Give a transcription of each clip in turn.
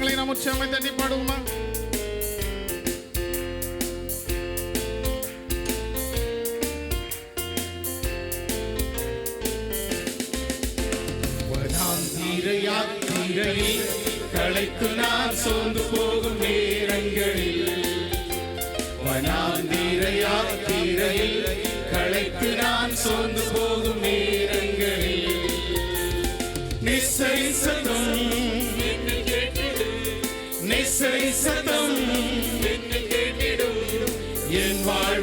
கரங்களை நாம் உற்சாகமாய் தட்டி பாடுவோமா யாத்திரையில் களைத்து நான் சோர்ந்து போகும் நேரங்களில். வனாந்திர யாத்திரையில் களைத்து நான் சோர்ந்து போகும் நேரம்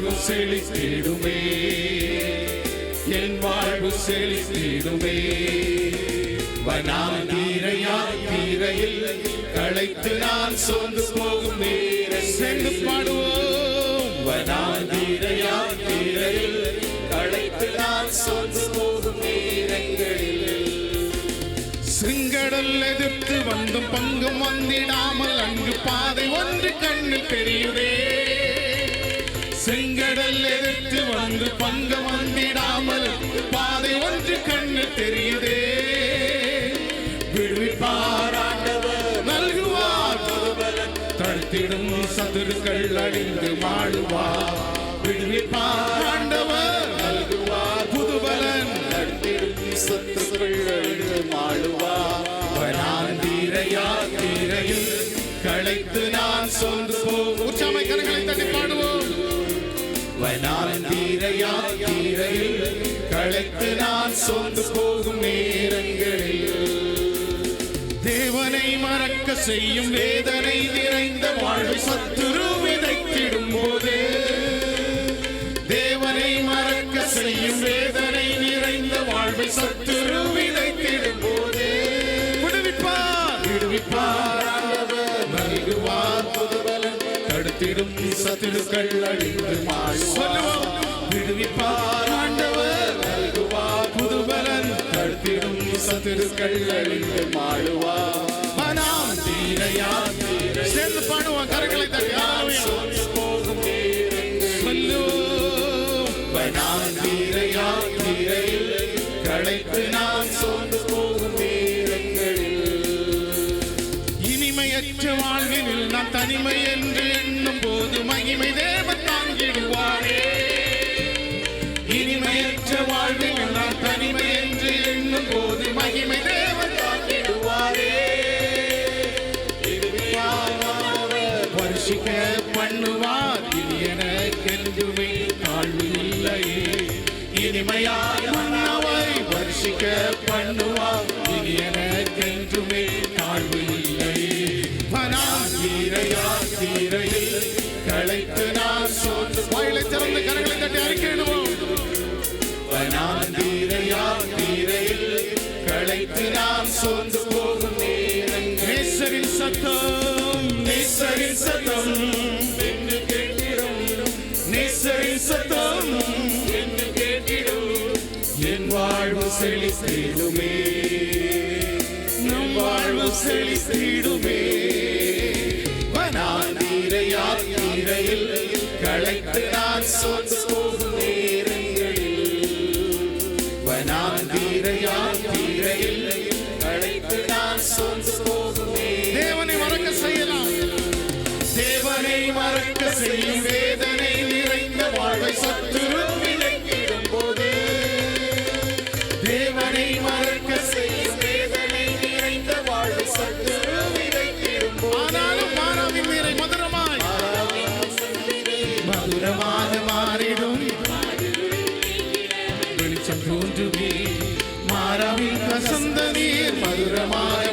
வாழ்வு செழித்திடுமே. என் வாழ்வு செழித்திடுமே. வனாந்தீரையில் களைத்து நான் சோர்ந்து போகும் நேரம் சேர்ந்து பாடுவோம் வனாந்தீரையில் களைத்து நான் சோர்ந்து போகும் நேரங்களில் சிங்கடல் எதிர்த்து வந்தும் பங்கும் வந்திடாமல் அங்கு பாதை ஒன்று கண்ணில் தெரியுதே. பங்கம் வந்திடாமல் பாதை ஒன்று கண்ணு தெரியுதே. விடுவிப்பாராண்டவர் நல்குவார் தடுத்திடும் சதுருக்கள் அழிந்து மாடுவார் விடுவிப்பாராண்டவர் நல்குவார் புதுபலன் வனாந்தீரையில் களைத்து நான் சோர்ந்து வனாந்தீரையில் களைத்து நான் சோர்ந்து போகும் நேரங்களில் தேவனை மறக்க செய்யும் வேதனை நிறைந்த வாழ்வை சத்துரு விதைத்திடும் போதே தேவனை மறக்க செய்யும் வேதனை நிறைந்த வாழ்வை சத்துரு விதைத்திடும் போதே விடுவிப்பார் விடுவிப்பார் நல்குவார் புதுபலன் தடுத்திடும் சத்துருக்கள் அழிந்து சொல்லுவோம் விடுவிப்பார் ஆண்டவர். நல்குவார் புதுபலன். தடுத்திடும் சத்துருக்கள் அழிந்து மாடுவார் மனம் தீரையா சேர்ந்து பாடுவோம். கரங்களை தட்டி. ஹalleluya. போகும் நேரங்களில் தீரையா தீரையில் களைத்து நான் சோர்ந்து போகும் நேரங்களில். இனிமையற்ற வாழ்வினில் நான் தனிமை என்று என்ன இனிமையற்ற வாழ்வில் எல்லாம் தனிமை என்று எண்ணும் போது மகிமை தேவன் தாங்கிடுவாரே வருஷிக்க பண்ணுவார்? இனி எனக்கென்றுமே தாழ்வு இல்லை இனிமையாய் மன்னவை வருஷிக்க பண்ணுவார்? சோர்ந்து போகும் நேரங்கள். நேசரின் சத்தம் நேசரின் சத்தம். என்று கேட்டிடும். நேசரின் சத்தம். என்று கேட்டிடும். என் வாழ்வு செழித்திடுமே. நம் வாழ்வு செழித்திடுமே. வனாந்தீரையா தீரையில் களைத்து நான் சோர்ந்து செய்யும் வேதனை நிறைந்த வாழ்வை சத்துரு விலக்கிடும் போது தேவனை மறக்க செய்யும் வேதனை நிறைந்த வாழ்வை சத்துரு விலக்கிடும் போது ஆனாலும் மாறாவின் நீரை மதுரமாய். மதுரமாக மாறிடும். வெளிச்சம் தோன்றுமே மாறாவின் கசந்த நீர் மதுரமாக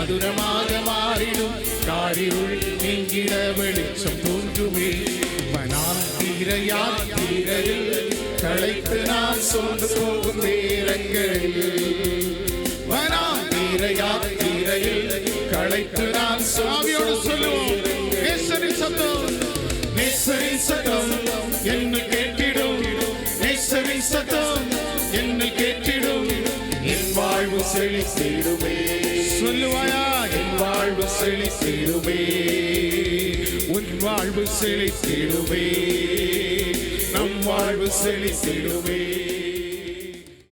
நீர் மதுரமாக மாறிடும் காரிருள் நீங்கிட வெளிச்சம் தோன்றுமே மனாம் தீரையா தீரையில் களைத்து நான் சோர்ந்து போகும் நேரங்களில் வாழ்வு உன் வாழ்வு செழித்திடுமே நம் வாழ்வு செழித்திடுமே